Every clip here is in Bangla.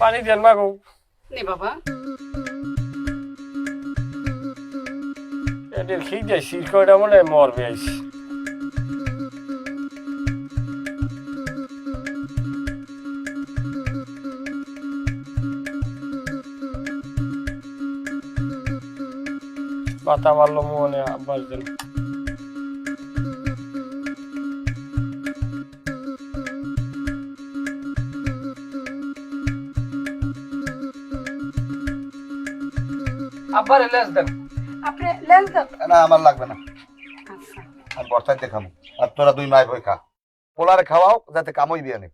পানি দেন মাগো নে বাবা। এদের খেয়ে যায় শিরকটা মনে হয় মরবে আইসি পাতা মারলো মনে আব্বাস দেন আব্বার এলাস দেন। আপনি লেন দেন। না আমার লাগবে না। আচ্ছা। আমি বর্ষায় দেখাবো আর তোরা দুই মায় বই খা। পোলারে খাওয়াও যাতে কামই দিয়ে নে।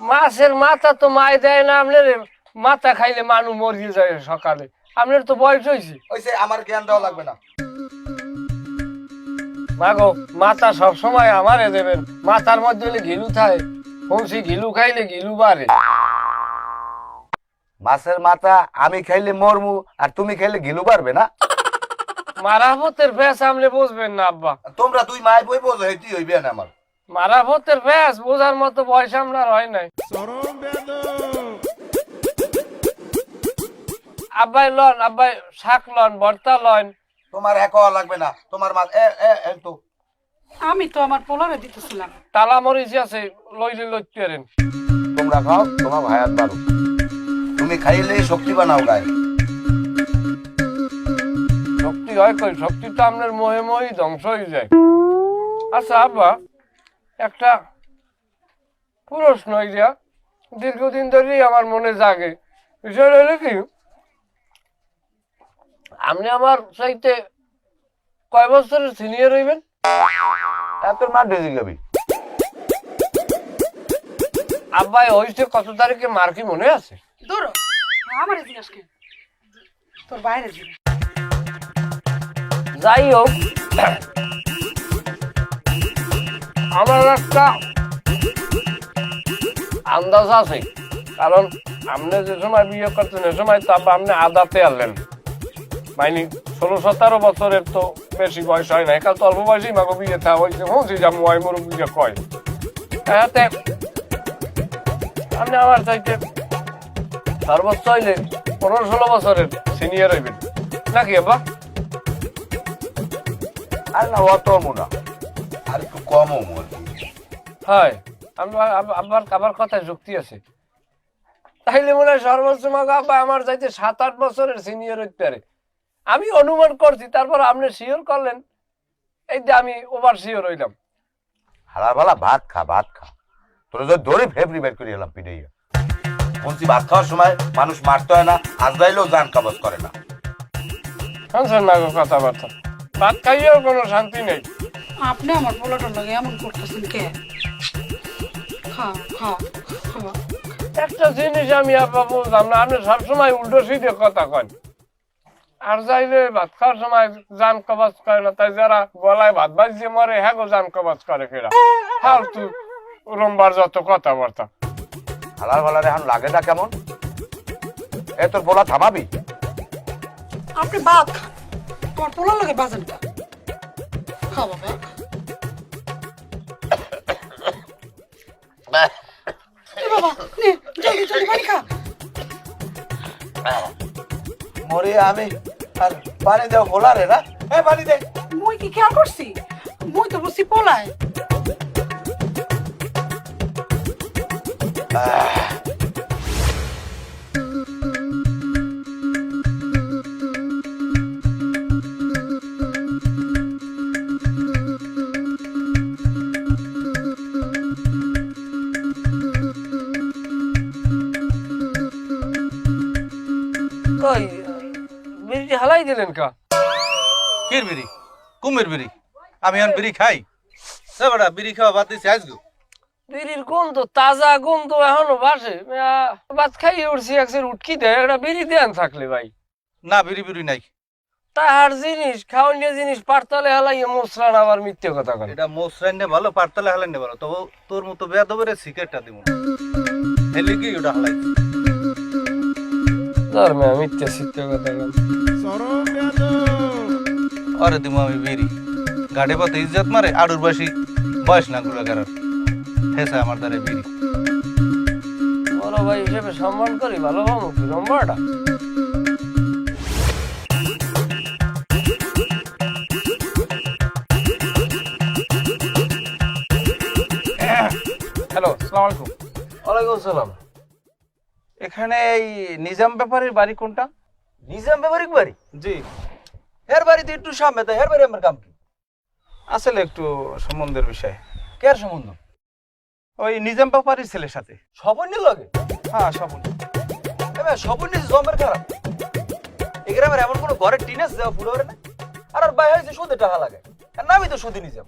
মাছের মাথা তো মায় দেয় না আপনার মাথা খাইলে মানুষ মরিয়ে যায় সকালে। আপনার তো বয়স হয়েছে ওই আমার জ্ঞান দেওয়া লাগবে না। মাগো মাথা সব সময় আমারে দেবেন। মাথার মধ্যে ঘিলু থাকে। পৌঁছি ঘিলু খাইলে ঘিলু বাড়ে। মাছের মাথা আমি খাইলে মরমু আর তুমি খাইলে গিলু পারবে না? মারাফতের ফ্যাস আপনি বুঝবেন না আব্বা। তোমরা দুই মায় বই বোঝো হেঁটি হইবে না আমার। মারাফতের ফ্যাস বোঝার মতো বয়স আপনার হয় নাই। আব্বাই লন আব্বাই শাক লন ভর্তা লন। তোমার এক লাগবে না তোমার মা এ এ এ তো। আমি তো আমার পোলারে দিতেছিলাম। তালা মরিচ আছে লইলে লইতে পারেন। তোমরা খাও তোমার ভাইয়াত বারো তুমি খাইলে শক্তি বানাও গায়ে। শক্তি হয় কই? শক্তি তো আপনার মোহে মোহে ধ্বংস হয়ে যায়। আচ্ছা আব্বা একটা প্রশ্ন ইয়া দীর্ঘদিন ধরেই আমার মনে জাগে। বিষয় হলো কি আপনি আমার চাইতে কয় বছরের সিনিয়র হইবেন? এত মা ডেজি গাবি। আব্বাই হয়েছে কত তারিখে মার কি মনে আছে? দূর আমার জিজ্ঞাসা তোর বাইরে জিজ্ঞাসা যাই হোক, আমার একটা আন্দাজ আছে। কারণ আপনি যে সময় বিয়ে করতেন সে সময় তো আপনি আদাতে আনলেন। মাইনি ষোলো, সতেরো বছরের তো বেশি বয়স হয় না। কাল তো অল্প বয়সেই মাগো বিয়ে থা হয়েছে। বলছি যে মরু বিয়ে কয়। এতে আপনি আমার চাইতে সর্বোচ্চ হইলে পনেরো ষোলো বছরের সিনিয়র হইবেন। নাকি আব্বা? আর না অত মুনা আর একটু কমও মোর হয়। আমার আবার আবার কথায় যুক্তি আছে। তাইলে মনে হয় সর্বোচ্চ মাগো আব্বা আমার যাইতে সাত আট বছরের সিনিয়র হইতে পারে। আমি অনুমান করছি তারপর আপনি শিওর করলেন। এই যে আমি ওভার শিওর হইলাম। হালারবালা ভাত খা ভাত খা। তোর যদি ধরে ফেবরি বের করে এলাম পিড়াইয়া বলছি ভাত খাওয়ার সময় মানুষ মারতে হয় না আজরাইলেও জান কাবজ করে না। শুনছেন না গো কথাবার্তা। ভাত খাইয়েও কোনো শান্তি নেই। আপনি আমার পোলাটার লাগে এমন করতেছেন কে? খাও খাও খাও। একটা জিনিস আমি আব্বা বুঝলাম না আপনি সবসময় উল্টো সিধে কথা কন। আর যাইলে ভাত খাওয়ার সময় জান কবাজ করে না তাই যারা গলায় ভাত বাজিয়ে মরে হ্যাঁ গো জান কবাজ করে ফেরা। ফালতু রোমবার যত কথাবার্তা। হালারবালার এখন লাগে না কেমন? এ তোর বলা থামাবি? আপনি খান আমার পোলার লাগে বাজেন কা বাবা। এ বাবা নে জলদি জলদি পানি খা। মরে আমি আর পানি দেও বলা রে না? এ পানি দে। মুই কি খেয়াল করছি? মুই তো বুঝছি পোলায়। কই বিড়ি হালাই দিলেন কা কির বিড়ি কুমির বিড়ি আমি এখন বিড়ি খাই না বেটা বিড়ি খাওয়া বাদ দিছি আজগু বিড়ির গন্ধ তাজা গন্ধ এখনও বাসে। ভাত খাইয়ে উঠছি একসের উটকি দেয়। একটা বিড়ি দেন থাকলে ভাই। না বিড়ি বিড়ি নাই। তাহার জিনিস খাওয়ানিয়া জিনিস পারতলে হালাইয়ে মশলান আবার মিথ্যে কথা করে এটা মোসরাইন নে ভালো পারতলে হালাই নে ভালো। তবে তোর মতো বেয়া দেবে সিগারেটটা দিব হেলি কি ওটা হালাই ধর্মে মিথ্যে সিদ্ধ কথা কন আরে দিব আমি বেরি গাড়ি পথে ইজ্জত মারে আড়ুর বাসি বয়স না গুলা কারণ হেসা আমার দ্বারে বিড়ি বড় ভাই হিসেবে সম্মান করি ভালো কি? নম্বরটা? হ্যালো আসসালামু আলাইকুম। ওয়ালাইকুম আসসালাম এখানে এই নিজাম ব্যাপারীর বাড়ি কোনটা? নিজাম ব্যবহারিক বাড়ি? জি। হের বাড়িতে একটু সামনে তাই হের বাড়ি আমার কাম কি? আসলে একটু সম্বন্ধের বিষয়। কেয়ার সম্বন্ধ? ওই নিজাম ব্যাপারীর ছেলের সাথে। স্বপনের লগে? হ্যাঁ স্বপন। এবার স্বপন জমের খারাপ। এই গ্রামের এমন কোনো ফুল না? আর আর হয়েছে সুদে টাকা লাগে। আর নামই তো সুদি নিজাম।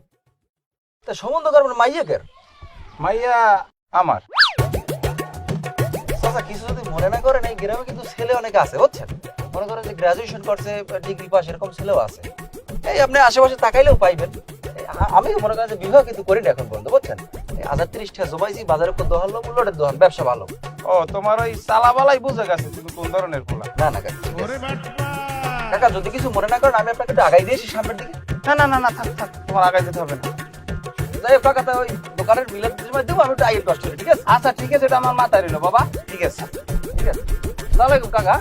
তা সম্বন্ধ মাইয়া কের? মাইয়া আমার। চাচা কিছু যদি মনে না করেন এই গ্রামে কিন্তু ছেলে অনেক আছে বুঝছেন? মনে করেন যে গ্রাজুয়েশন করছে ডিগ্রি পাস এরকম ছেলেও আছে। এই আপনি আশেপাশে তাকাইলেও পাইবেন। আমি মনে করেন যে বিবাহ কিন্তু করি না এখন পর্যন্ত বুঝছেন? হাজার তিরিশ টাকা জমাইছি বাজারে উপর দোহান লোক উল্লোটের দোহান ব্যবসা ভালো। ও তোমার ওই চালাবালাই বুঝে গেছে তুমি কোন ধরনের পোলা না না কাকা কাকা যদি কিছু মনে না করেন আমি আপনাকে একটু আগাই দিয়েছি সামনের দিকে। না না না না থাক থাক তোমার আগাই যেতে হবে না। যাই হোক কাকা তা ওই দোকানের মিলের সময় দেবো আমি একটু আগে কষ্ট করি ঠিক আছে? আচ্ছা ঠিক আছে এটা আমার মাথায় রইল বাবা। ঠিক আছে ঠিক আছে। সালামালাইকুম কাকা।